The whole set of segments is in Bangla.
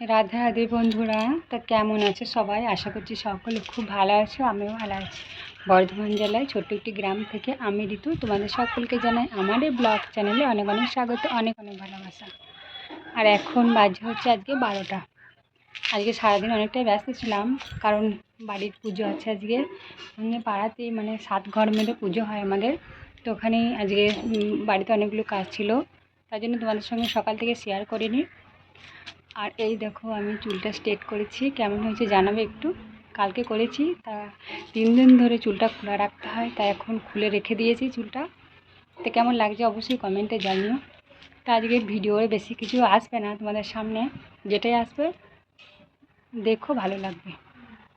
রাধে রাধে বন্ধুরা, তা কেমন আছে সবাই? আশা করছি সকলে খুব ভালো আছো, আমিও ভালো আছি। বর্ধমান জেলায় ছোট্ট একটি গ্রাম থেকে আমি ঋতু, তোমাদের সকলকে জানাই আমার এই ব্লগ চ্যানেলে অনেক অনেক স্বাগত, অনেক অনেক ভালোবাসা। আর এখন বাজে হচ্ছে আজকে বারোটা। আজকে সারাদিন অনেকটাই ব্যস্ত ছিলাম, কারণ বাড়ির পুজো আছে আজকে। পাড়াতেই মানে সাত ঘর মেরে পুজো হয় আমাদের। তো ওখানেই আজকে বাড়িতে অনেকগুলো কাজ ছিল। তার জন্য তোমাদের সঙ্গে সকাল থেকে শেয়ার করিনি। আর এই দেখো, আমি চুলটা স্ট্রেট করেছি। কেমন হয়েছে জানাবে একটু? কালকে করেছি, তা তিন দিন ধরে চুলটা খোলা রাখতে হয় তা এখন খুলে রেখে দিয়েছি চুলটা। তো কেমন লাগছে অবশ্যই কমেন্টে জানিও। তা আজকে ভিডিওয়ে বেশি কিছু আসবে না তোমাদের সামনে, যেটাই আসবে, দেখো ভালো লাগবে।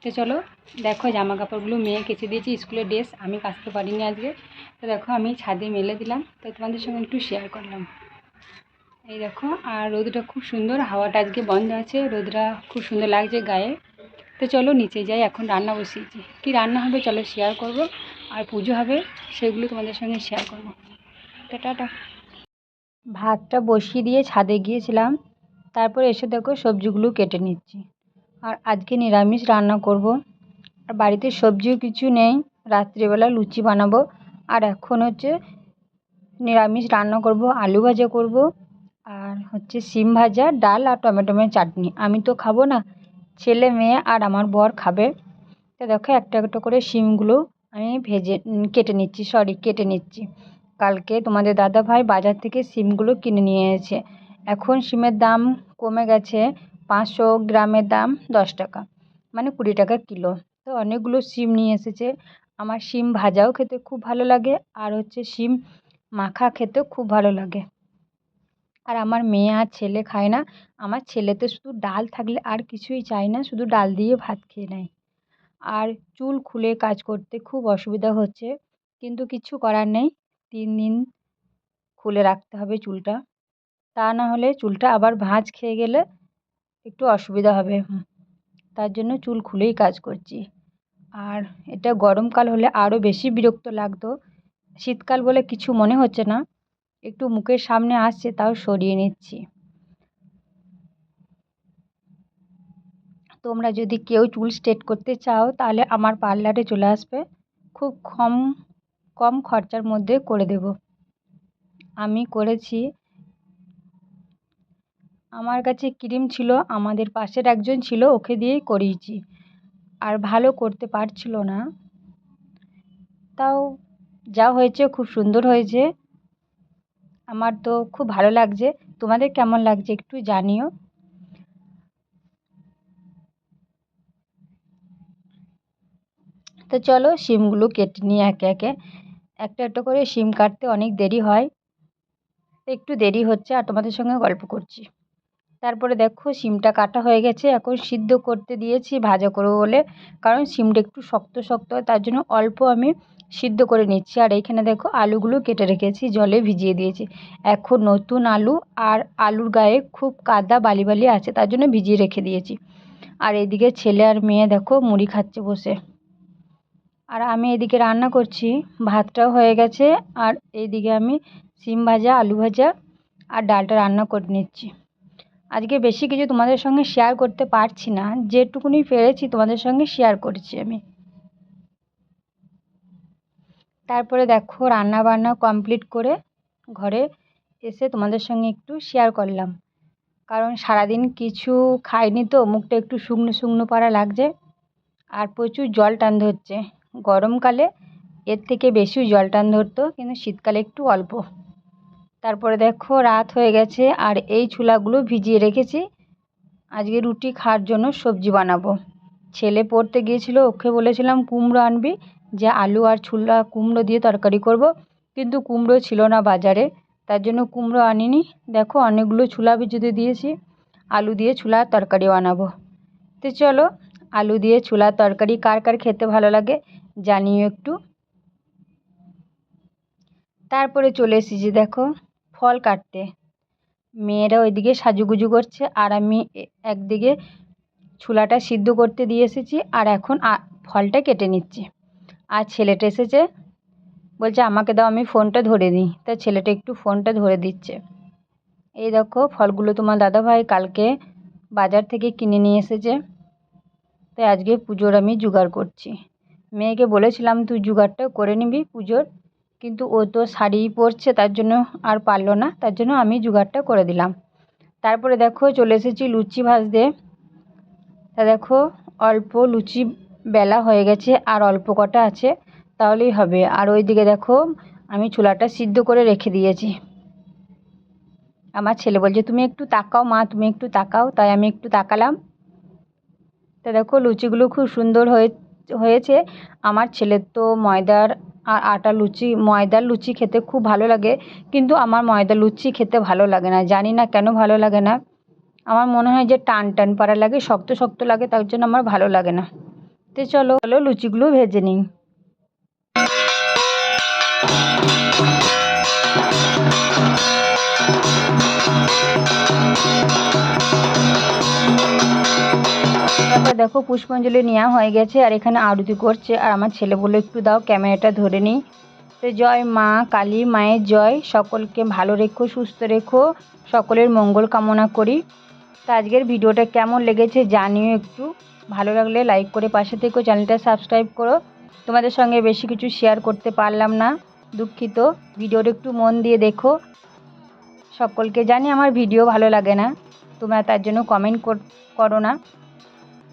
তো চলো, দেখো জামা কাপড়গুলো মেয়ে কেচে দিয়েছি স্কুলের ড্রেস, আমি কাচতে পারিনি আজকে। তো দেখো, আমি ছাদে মেলে দিলাম, তো তোমাদের সঙ্গে একটু শেয়ার করলাম। এই দেখো, আর রোদটা খুব সুন্দর, হাওয়াটা আজকে বন্ধ আছে, রোদটা খুব সুন্দর লাগছে গায়ে। তো চলো নিচে যাই, এখন রান্না বসিয়েছি। কি রান্না হবে চলো শেয়ার করব, আর পুজো হবে সেগুলো তোমাদের সঙ্গে শেয়ার করব। টাটা ভাতটা বসিয়ে দিয়ে ছাদে গিয়েছিলাম, তারপর এসে দেখো সবজিগুলো কেটে নিচ্ছি। আর আজকে নিরামিষ রান্না করব। আর বাড়িতে সবজিও কিছু নেই, রাত্রিবেলা লুচি বানাবো। আর এখন হচ্ছে নিরামিষ রান্না করব, আলু ভাজা করব আর হচ্ছে সিম ভাজা, ডাল আর টমেটোমের চাটনি। আমি তো খাব না, ছেলে মেয়ে আর আমার বর খাবে। তো দেখো, একটা একটা করে সিমগুলো আমি ভেজে কেটে নিচ্ছি সরি কেটে নিচ্ছি। কালকে তোমাদের দাদা ভাই বাজার থেকে সিমগুলো কিনে নিয়ে এসেছে। এখন সিমের দাম কমে গেছে পাঁচশো গ্রামের দাম দশ টাকা মানে কুড়ি টাকা কিলো। তো অনেকগুলো সিম নিয়ে এসেছে। আমার সিম ভাজাও খেতে খুব ভালো লাগে আর হচ্ছে সিম মাখা খেতেও খুব ভালো লাগে। আর আমার মেয়ে আর ছেলে খায় না। আমার ছেলে তো শুধু ডাল থাকলে আর কিছুই চায় না, শুধু ডাল দিয়ে ভাত খেয়ে নেয়। আর চুল খুলে কাজ করতে খুব অসুবিধা হচ্ছে, কিন্তু কিছু করার নেই। তিন দিন খুলে রাখতে হবে চুলটা। তা না হলে চুলটা আবার ভাঁজ খেয়ে গেলে একটু অসুবিধা হবে। তার জন্য চুল খুলেই কাজ করছি। আর এটা গরমকাল হলে আরও বেশি বিরক্ত লাগতো। শীতকাল বলে কিছু মনে হচ্ছে না। একটু মুখের সামনে আসছে, তাও সরিয়ে নিচ্ছি। তোমরা যদি কেউ চুল স্ট্রেট করতে চাও, তাহলে আমার পার্লারে চলে আসবে। খুব কম কম খরচার মধ্যে করে দেব। আমি করেছি। আমার কাছে ক্রিম ছিল, আমাদের পাশের একজন ছিল, ওকে দিয়েই করিয়েছি। আর ভালো করতে পারছিল না। তাও যা হয়েছে, খুব সুন্দর হয়েছে। আমার তো খুব ভালো লাগছে। তোমাদের কেমন লাগছে একটু জানিও। তো চলো সিমগুলো কেটে নিয়ে একে একে। একটা একটা করে সিম কাটতে অনেক দেরি হয়। একটু দেরি হচ্ছে আর তোমাদের সঙ্গে গল্প করছি। তারপরে দেখো সিমটা কাটা হয়ে গেছে, এখন সিদ্ধ করতে দিয়েছি, ভাজা করব বলে। কারণ সিমটা একটু শক্ত শক্ত হয়, তার জন্য অল্প আমি সিদ্ধ করে নিচ্ছি। আর এইখানে দেখো আলুগুলো কেটে রেখেছি, জলে ভিজিয়ে দিয়েছি। এখন নতুন আলু আর আলুর গায়ে খুব কাদা বালি বালি আছে, তার জন্য ভিজিয়ে রেখে দিয়েছি। আর এদিকে ছেলে আর মেয়ে দেখো মুড়ি খাচ্ছে বসে। আর আমি এদিকে রান্না করছি, ভাতটাও হয়ে গেছে। আর এইদিকে আমি সিম ভাজা, আলু ভাজা আর ডালটা রান্না করে নিচ্ছি। আজকে বেশি কিছু তোমাদের সঙ্গে শেয়ার করতে পারছি না। যেটুকুনি পেরেছি তোমাদের সঙ্গে শেয়ার করছি আমি। তারপরে দেখো রান্না বান্না কমপ্লিট করে ঘরে এসে তোমাদের সঙ্গে একটু শেয়ার করলাম। কারণ সারাদিন কিছু খাইনি তো, মুখটা একটু শুকনো শুকনো পারা লাগছে। আর প্রচুর জল টান ধরছে। গরমকালে এর থেকে বেশি জল টান ধরতো, কিন্তু শীতকালে একটু অল্প। তারপরে দেখো রাত হয়ে গেছে আর এই ছোলাগুলো ভিজিয়ে রেখেছি। আজকে রুটি খাওয়ার জন্য সবজি বানাবো। ছেলে পড়তে গিয়েছিল, ওকে বলেছিলাম, কুমড়ো আনবি, যে আলু আর ছোলা, কুমড়ো দিয়ে তরকারি করব। কিন্তু কুমড়ো ছিল না বাজারে, তার জন্য কুমড়ো আনিনি। দেখো অনেকগুলো ছোলা ভিজিয়ে দিয়েছি, আলু দিয়ে ছোলার তরকারি বানাবো। তো চলো, আলু দিয়ে ছোলার তরকারি কার কার খেতে ভালো লাগে জানিও একটু। তারপরে চলে এসেছি, দেখো। ফল কাটতে। মেয়েরা ওইদিকে সাজুগুজু করছে আর আমি একদিকে ছোলাটা সিদ্ধ করতে দিয়ে এসেছি আর এখন ফলটা কেটে নিচ্ছি। আর ছেলেটা এসেছে, বলছে, আমাকে দাও, আমি ফোনটা ধরে দিই তা ছেলেটা একটু ফোনটা ধরে দিচ্ছে। এই দেখো, ফলগুলো তোমার দাদাভাই কালকে বাজার থেকে কিনে নিয়ে এসেছে। তাই আজকে পুজোর আমি জোগাড় করছি। মেয়েকে বলেছিলাম, তুই জোগাড়টা করে নিবি পুজোর। কিন্তু ও তো শাড়ি পরছে, তার জন্য আর পারল না, তার জন্য আমি জোগাড়টা করে দিলাম। তারপরে দেখো চলে এসেছি লুচি ভাজতে। তা দেখো অল্প লুচি বেলা হয়ে গেছে, আর অল্প কটা আছে, তাহলেই হবে। আর ওইদিকে দেখো আমি ছোলাটা সিদ্ধ করে রেখে দিয়েছি। আমার ছেলে বলছে, তুমি একটু তাকাও মা, তুমি একটু তাকাও। তাই আমি একটু তাকালাম। তা দেখো লুচিগুলো খুব সুন্দর হয়ে, হয়েছে। আমার ছেলের তো ময়দার আর আটা লুচি, ময়দার লুচি খেতে খুব ভালো লাগে। কিন্তু আমার ময়দা লুচি খেতে ভালো লাগে না, জানি না কেন ভালো লাগে না। আমার মনে হয় যে টান টান পাড়া লাগে, শক্ত শক্ত লাগে, তার জন্য আমার ভালো লাগে না। তো চলো চলো লুচিগুলো ভেজে নিই। দেখো, পুষ্পাঞ্জলি নেওয়া হয়ে গেছে আর এখানে আরতি করছে। আর আমার ছেলে বলল, একটু দাও, ক্যামেরাটা ধরে নিই। তো জয়, মা, কালী, মায়ের জয়, সকলকে ভালো রেখো, সুস্থ রেখো, সকলের মঙ্গল কামনা করি। তো আজকের ভিডিওটা কেমন লেগেছে জানিও একটু। ভালো লাগলে লাইক করে পাশে থেকো চ্যানেলটা সাবস্ক্রাইব করো। তোমাদের সঙ্গে বেশি কিছু শেয়ার করতে পারলাম না, দুঃখিত। ভিডিওটা একটু মন দিয়ে দেখো। সকলকে জানি আমার ভিডিও ভালো লাগে না, তোমরা তার জন্য কমেন্ট করো না।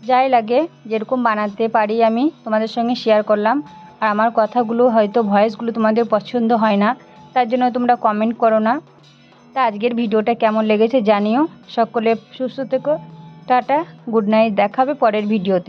যাই লাগে, যেরকম বানাতে পারি আমি, তোমাদের সঙ্গে শেয়ার করলাম। আর আমার কথাগুলো হয়তো ভয়েসগুলো তোমাদের পছন্দ হয় না, তার জন্য তোমরা কমেন্ট করো না। তা আজকের ভিডিওটা কেমন লেগেছে জানিও। সকলে সুস্থ থেকো। টাটা গুড নাইট দেখাবে পরের ভিডিওতে।